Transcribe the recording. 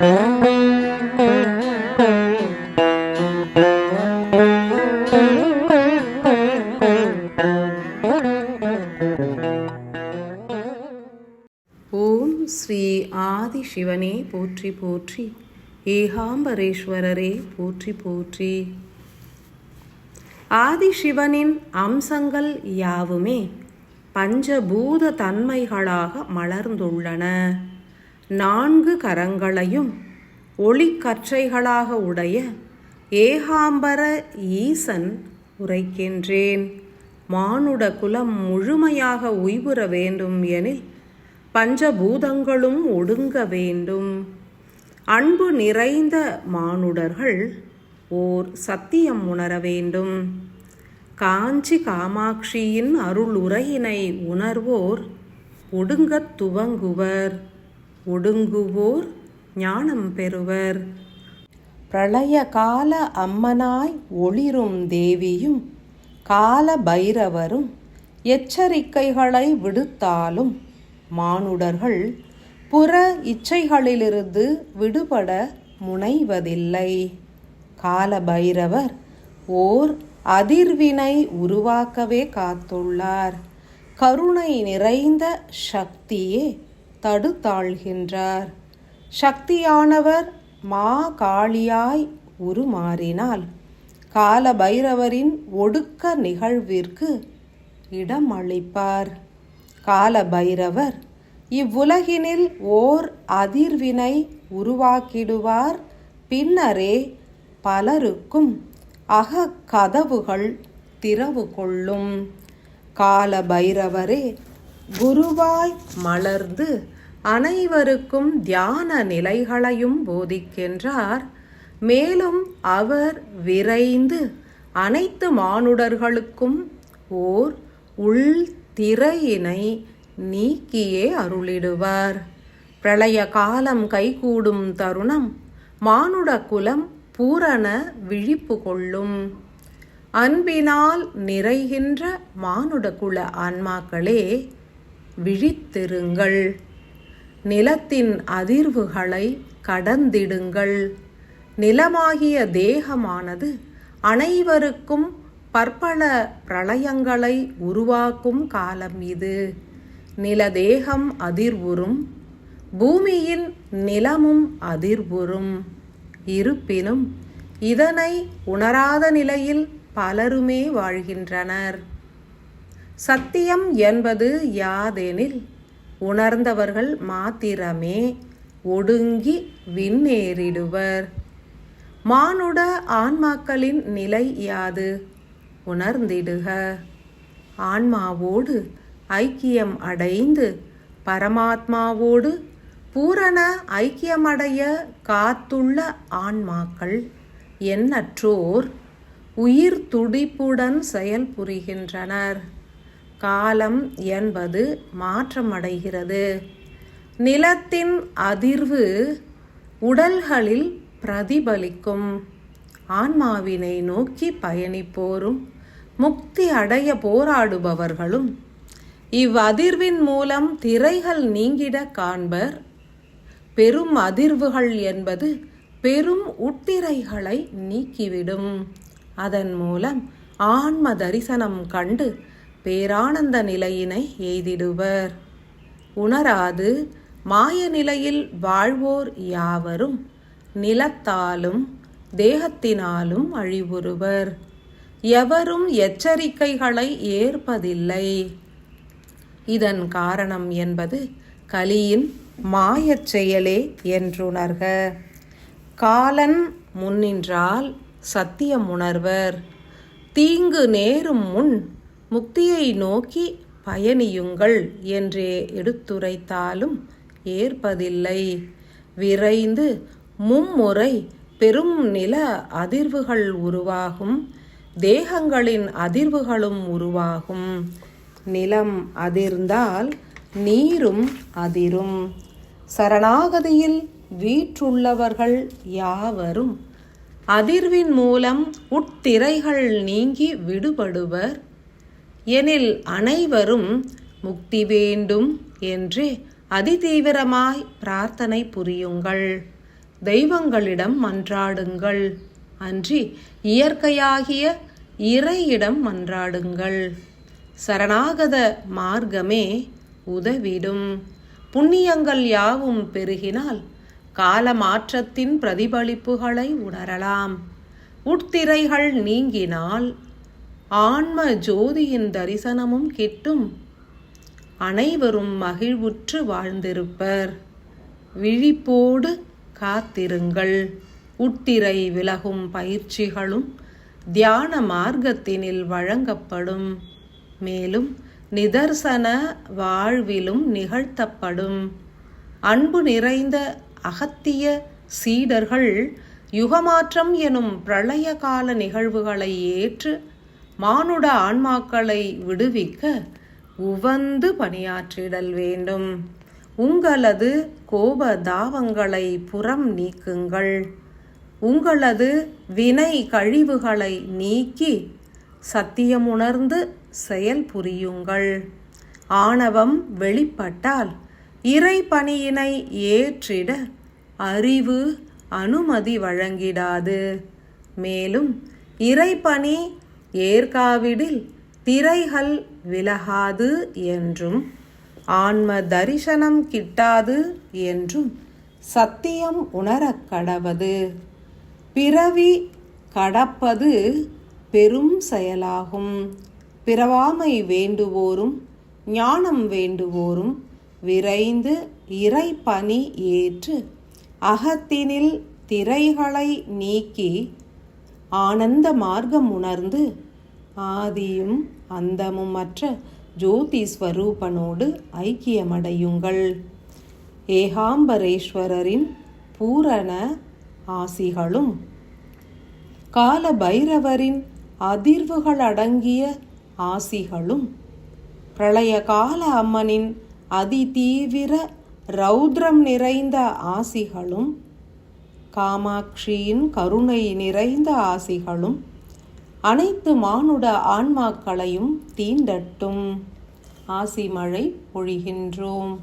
ஓம் ஸ்ரீ ஆதி சிவனே போற்றி போற்றி. ஏகாம்பரேஸ்வரரே போற்றி போற்றி. ஆதிசிவனின் அம்சங்கள் யாவுமே பஞ்சபூத தன்மைகளாக மலர்ந்துள்ளன. நான்கு கரங்களையும் ஒளிக்கற்றைகளாக உடைய ஏகாம்பர ஈசன் உரைக்கின்றேன். மானுட குலம் முழுமையாக உய்வுற வேண்டும் எனில் பஞ்சபூதங்களும் ஒடுங்க வேண்டும். அன்பு நிறைந்த மானுடர்கள் ஓர் சத்தியம் உணர வேண்டும். காஞ்சி காமாட்சியின் அருளுரையினை உணர்வோர் ஒடுங்கத் துவங்குவர். ஒடுங்குவோர் ஞானம் பெறுவர். பிரளய கால அம்மனாய் ஒளிரும் தேவியும் கால பைரவரும் எச்சரிக்கைகளை விடுத்தாலும் மானுடர்கள் புற இச்சைகளிலிருந்து விடுபட முனைவதில்லை. கால பைரவர் ஓர் அதிர்வினை உருவாக்கவே காத்துள்ளார். கருணை நிறைந்த சக்தியே தடுத்தாள்கின்றார். சக்தியானவர் மா காளியாய் உருமாறினால் கால பைரவரின் ஒடுக்க நிகழ்விற்கு இடம் அளிப்பார் கால பைரவர் இவ்வுலகினில் ஓர் அதிர்வினை உருவாக்கிடுவார். பின்னரே பலருக்கும் அகக்கதவுகள் திறவு கொள்ளும் கால பைரவரே குருவாய் மலர்ந்து அனைவருக்கும் தியான நிலைகளையும் போதிக்கின்றார். மேலும் அவர் விரைந்து அனைத்து மானுடர்களுக்கும் ஓர் உள் திரையினை நீக்கியே அருளிடுவார். பிரளய காலம் கைகூடும் தருணம் மானுட குலம் பூரண விழிப்பு கொள்ளும். அன்பினால் நிறைகின்ற மானுட குல ஆன்மாக்களே விழித்திருங்கள். நிலத்தின் அதிர்வுகளை கடந்திடுங்கள். நிலமாகிய தேகமானது அனைவருக்கும் பற்பல பிரளயங்களை உருவாக்கும் காலம் இது. நிலதேகம் அதிர்வுறும் பூமியின் நிலமும் அதிர்வுறும். இருப்பினும் இதனை உணராத நிலையில் பலருமே வாழ்கின்றனர். சத்தியம் என்பது யாதெனில் உணர்ந்தவர்கள் மாத்திரமே ஒடுங்கி விண்ணேறிடுவர். மானுட ஆன்மாக்களின் நிலை யாது? உணர்ந்திடுக. ஆன்மாவோடு ஐக்கியம் அடைந்து பரமாத்மாவோடு பூரண ஐக்கியமடைய காத்துள்ள ஆன்மாக்கள் எண்ணற்றோர் உயிர் துடிப்புடன் செயல்புரிகின்றனர். காலம் என்பது மாற்றமடைகிறது. நிலத்தின் அதிர்வு உடல்களில் பிரதிபலிக்கும். ஆன்மாவினை நோக்கி பயணிப்போரும் முக்தி அடைய போராடுபவர்களும். இவ்வதிர்வின் மூலம் திரைகள் நீங்கிட காண்பர். பெரும் அதிர்வுகள் என்பது பெரும் உட்டிரைகளை நீக்கிவிடும். அதன் மூலம் ஆன்ம தரிசனம் கண்டு பேரானந்த நிலையினை எய்திடுவர். உணராது மாய நிலையில் வாழ்வோர் யாவரும் நிலத்தாலும் தேகத்தினாலும் அழிவுறுவர். எவரும் எச்சரிக்கைகளை ஏற்பதில்லை. இதன் காரணம் என்பது கலியின் மாயச் செயலே என்றுணர்க. காலன் முன்னின்றால் சத்தியம் உணர்வர். தீங்கு நேரும் முன் முக்தியை நோக்கி பயணியுங்கள் என்றே எடுத்துரைத்தாலும் ஏற்பதில்லை. விரைந்து மும்முறை பெரும் நில அதிர்வுகள் உருவாகும். தேகங்களின் அதிர்வுகளும் உருவாகும். நிலம் அதிர்ந்தால் நீரும் அதிரும். சரணாகதியில் வீற்றுள்ளவர்கள் யாவரும் அதிர்வின் மூலம் உட்திரைகள் நீங்கி விடுபடுவர். எனில் அனைவரும் முக்தி வேண்டும் என்று அதிதீவிரமாய் பிரார்த்தனை புரியுங்கள். தெய்வங்களிடம் மன்றாடுங்கள். அன்றி இயற்கையாகிய இறையிடம் மன்றாடுங்கள். சரணாகத மார்க்கமே உதவிடும். புண்ணியங்கள் யாவும் பெருகினால் கால மாற்றத்தின் பிரதிபலிப்புகளை உணரலாம். உட்திரைகள் நீங்கினால் ஆன்ம ஜோதியின் தரிசனமும் கிட்டும். அனைவரும் மகிழ்வுற்று வாழ்ந்திருப்பர். விழிப்போடு காத்திருங்கள். உட்டிரை விலகும் பயிற்சிகளும் தியான மார்க்கத்தினில் வழங்கப்படும். மேலும் நிதர்சன வாழ்விலும் நிகழ்த்தப்படும். அன்பு நிறைந்த அகத்திய சீடர்கள் யுகமாற்றம் எனும் பிரளய கால நிகழ்வுகளை ஏற்று மானுட ஆன்மாக்களை விடுவிக்க உவந்து பணியாற்றிடல் வேண்டும். உங்களது கோப தாவங்களை புறம் நீக்குங்கள். உங்களது வினை கழிவுகளை நீக்கி சத்தியமுணர்ந்து செயல் புரியுங்கள். ஆணவம் வெளிப்பட்டால் இறை பணியினை ஏற்றிட அறிவு அனுமதி வழங்கிடாது. மேலும் இறைப்பணி ஏற்காவிடில் திரைகள் விலகாது என்றும் ஆன்ம தரிசனம் கிட்டாது என்றும் சத்தியம் உணரக் கடவது. பிறவி கடப்பது பெரும் செயலாகும். பிறவாமை வேண்டுவோரும் ஞானம் வேண்டுவோரும் விரைந்து இறைப்பணி ஏற்று அகத்தினில் திரைகளை நீக்கி ஆனந்த மார்க்கம் உணர்ந்து ஆதியும் அந்தமும் மற்ற ஜோதி ஸ்வரூபனோடு ஐக்கியமடையுங்கள். ஏகாம்பரேஸ்வரரின் பூரண ஆசிகளும் கால பைரவரின் அதிர்வுகள் அடங்கிய ஆசிகளும் பிரளய கால அம்மனின் அதிதீவிர ரௌத்ரம் நிறைந்த ஆசிகளும் காமாட்சியின் கருணை நிறைந்த ஆசிகளும் அனைத்து மானுட ஆன்மாக்களையும் தீண்டட்டும். ஆசி மழை பொழிகின்றோம்.